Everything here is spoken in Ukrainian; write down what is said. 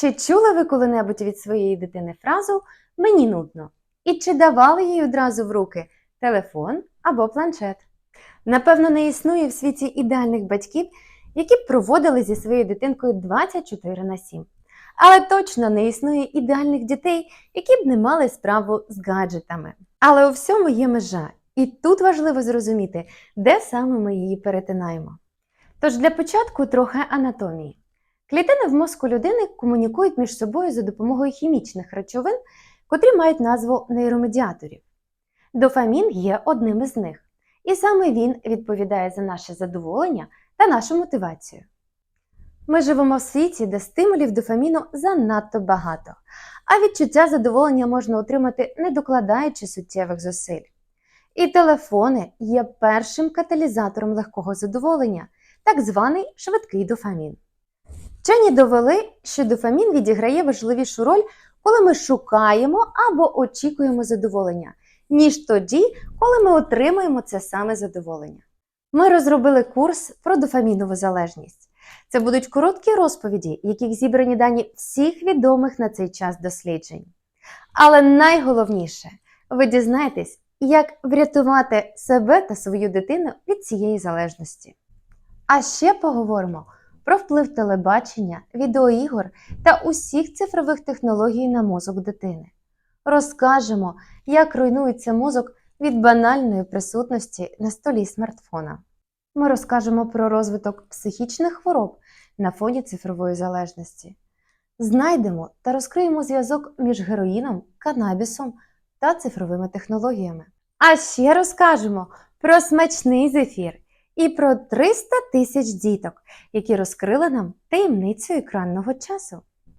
Чи чули ви коли-небудь від своєї дитини фразу Мені нудно? І чи давали їй одразу в руки телефон або планшет? Напевно, не існує в світі ідеальних батьків, які б проводили зі своєю дитинкою 24 на 7. Але точно не існує ідеальних дітей, які б не мали справу з гаджетами. Але у всьому є межа, і тут важливо зрозуміти, де саме ми її перетинаємо. Тож для початку трохи анатомії. Клітини в мозку людини комунікують між собою за допомогою хімічних речовин, котрі мають назву нейромедіаторів. Дофамін є одним із них, і саме він відповідає за наше задоволення та нашу мотивацію. Ми живемо в світі, де стимулів дофаміну занадто багато, а відчуття задоволення можна отримати, не докладаючи суттєвих зусиль. І телефони є першим каталізатором легкого задоволення, так званий швидкий дофамін. Вчені довели, що дофамін відіграє важливішу роль, коли ми шукаємо або очікуємо задоволення, ніж тоді, коли ми отримуємо це саме задоволення. Ми розробили курс про дофамінову залежність. Це будуть короткі розповіді, в яких зібрані дані всіх відомих на цей час досліджень. Але найголовніше, ви дізнаєтесь, як врятувати себе та свою дитину від цієї залежності. А ще поговоримо про вплив телебачення, відеоігор та усіх цифрових технологій на мозок дитини. Розкажемо, як руйнується мозок від банальної присутності на столі смартфона. Ми розкажемо про розвиток психічних хвороб на фоні цифрової залежності. Знайдемо та розкриємо зв'язок між героїном, канабісом та цифровими технологіями. А ще розкажемо про смачний зефір і про 300 тисяч діток, які розкрили нам таємницю екранного часу.